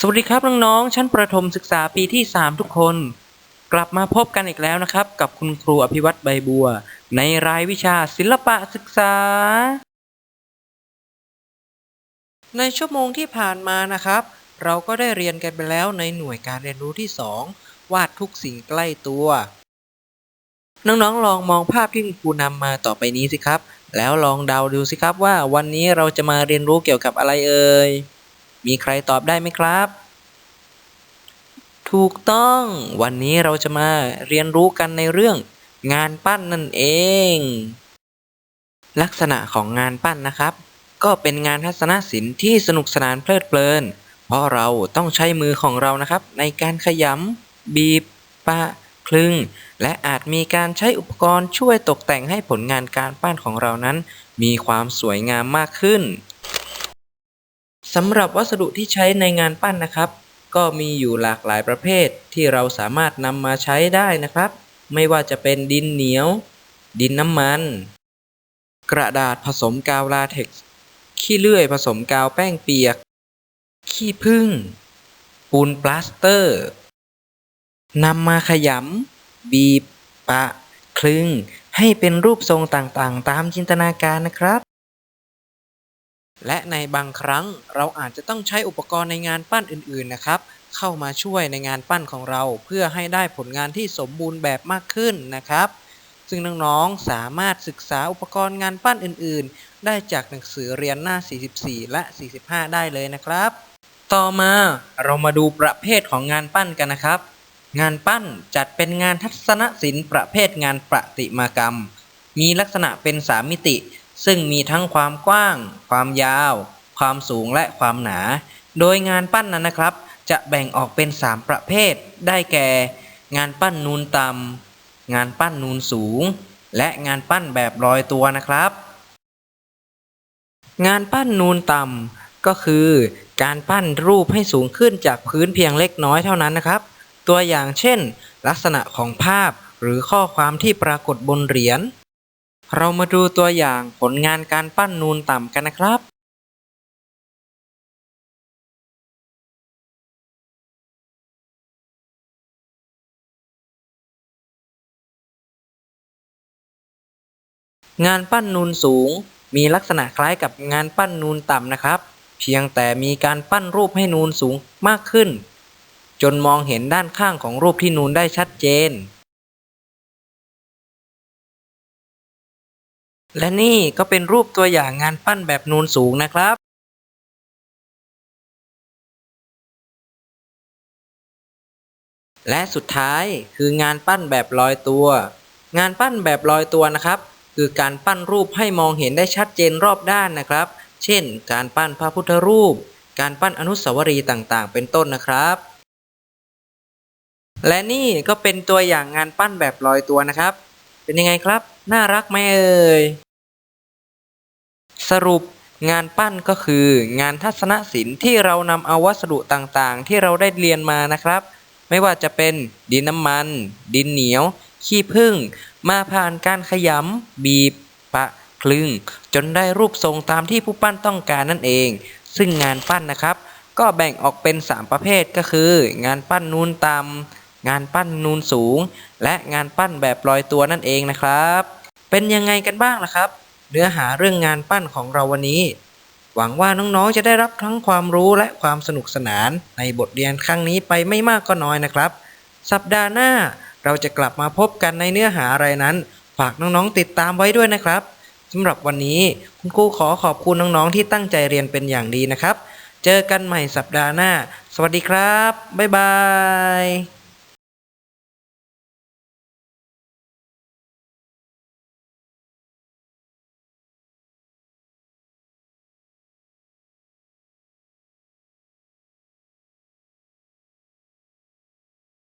สวัสดีครับน้องๆ ชั้นประถมศึกษาปีที่ 3 ทุกคน กลับมาพบกันอีกแล้วนะครับ กับคุณครูอภิวัตรใบบัว ในรายวิชาศิลปะศึกษา ในชั่วโมงที่ผ่านมานะครับ เราก็ได้เรียนกันไปแล้วในหน่วยการเรียนรู้ที่ 2 วาดทุกสิ่งใกล้ตัว น้องๆ ลองมองภาพที่คุณครูนำมาต่อไปนี้สิครับ แล้วลองเดาดูสิครับว่าวันนี้เราจะมาเรียนรู้เกี่ยวกับอะไรเอ่ย มีใครตอบได้ไหมครับ ถูกต้องวันนี้เราจะมาเรียนรู้กันในเรื่อง งานปั้นนั่นเอง ลักษณะของงานปั้นนะครับ ก็เป็นงานทัศนศิลป์ที่สนุกสนานเพลิดเพลิน เพราะเราต้องใช้มือของเรานะครับ ในการขยำบีบ ปะคลึง และอาจมีการใช้อุปกรณ์ช่วยตกแต่งให้ผลงานการปั้นของเรานั้น มีความสวยงามมากขึ้น สำหรับวัสดุที่ใช้ในงานปั้นนะครับ ก็มีอยู่หลากหลายประเภทที่เราสามารถนำมาใช้ได้นะครับ ไม่ว่าจะเป็นดินเหนียว ดินน้ำมัน กระดาษผสมกาวลาเท็กซ์ขี้เลื่อยผสมกาวแป้งเปียก ขี้ผึ้งปูนปลาสเตอร์นำมาขยำบีบ ปะ คลึง ให้เป็นรูปทรงต่างๆ ตามจินตนาการนะครับ และในบางครั้งเราอาจจะต้องใช้อุปกรณ์ในงานปั้นอื่นๆนะครับ เข้ามาช่วยในงานปั้นของเรา เพื่อให้ได้ผลงานที่สมบูรณ์แบบมากขึ้นนะครับ ซึ่งน้องๆสามารถศึกษาอุปกรณ์งานปั้นอื่นๆ ได้จากหนังสือเรียนหน้า 44 และ 45 ได้เลยนะครับ ต่อมาเรามาดูประเภทของงานปั้นกันนะครับ งานปั้นจัดเป็นงานทัศนศิลป์ประเภทงานประติมากรรม มีลักษณะเป็นสามมิติ ซึ่งมีทั้งความกว้าง ความยาว ความสูงและความหนา โดยงานปั้นนั้นนะครับ จะแบ่งออกเป็น 3 ประเภท ได้แก่ งานปั้นนูนต่ำงานปั้นนูนสูง และงานปั้นแบบลอยตัวนะครับ งานปั้นนูนต่ำก็คือ การปั้นรูปให้สูงขึ้นจากพื้นเพียงเล็กน้อยเท่านั้นนะครับ ตัวอย่างเช่น ลักษณะของภาพหรือข้อความที่ปรากฏบนเหรียญ เรามาดูตัวอย่างผลงานการปั้นนูนต่ำกันนะครับงานปั้นนูนสูง มีลักษณะคล้ายกับงานปั้นนูนต่ำนะครับ เพียงแต่มีการปั้นรูปให้นูนสูงมากขึ้น จนมองเห็นด้านข้างของรูปที่นูนได้ชัดเจน และนี่ก็เป็นรูปตัวอย่างงานปั้นแบบนูนสูงนะครับและสุดท้ายคืองานปั้นแบบลอยตัว งานปั้นแบบลอยตัวนะครับ คือการปั้นรูปให้มองเห็นได้ชัดเจนรอบด้านนะครับ เช่น การปั้นพระพุทธรูป การปั้นอนุสาวรีย์ต่างๆ เป็นต้นนะครับ และนี่ก็เป็นตัวอย่างงานปั้นแบบลอยตัวนะครับ เป็นยังไงครับ น่ารักไหมเอ่ย สรุปงานปั้นก็คือ งานทัศนศิลป์ที่เรานำเอาวัสดุต่างๆ ที่เราได้เรียนมานะครับ ไม่ว่าจะเป็นดินน้ำมัน ดินเหนียว ขี้ผึ้งมาผ่านการขยำบีบ ปะคลึง จนได้รูปทรงตามที่ผู้ปั้นต้องการนั่นเอง ซึ่งงานปั้นนะครับ ก็แบ่งออกเป็น 3 ประเภทก็คือ งานปั้นนูนต่ำ งานปั้นนูนสูง และงานปั้นแบบลอยตัวนั่นเองนะครับ เป็นยังไงกันบ้างล่ะครับ เนื้อหาเรื่องงานปั้นของเราวันนี้ หวังว่าน้องๆจะได้รับทั้งความรู้และความสนุกสนานในบทเรียนครั้งนี้ไปไม่มากก็น้อยนะครับ สัปดาห์หน้าเราจะกลับมาพบกันในเนื้อหาอะไรนั้น ฝากน้องๆติดตามไว้ด้วยนะครับสำหรับวันนี้คุณครูขอขอบคุณน้องๆที่ตั้งใจเรียนเป็นอย่างดีนะครับ เจอกันใหม่สัปดาห์หน้า สวัสดีครับ บ๊ายบาย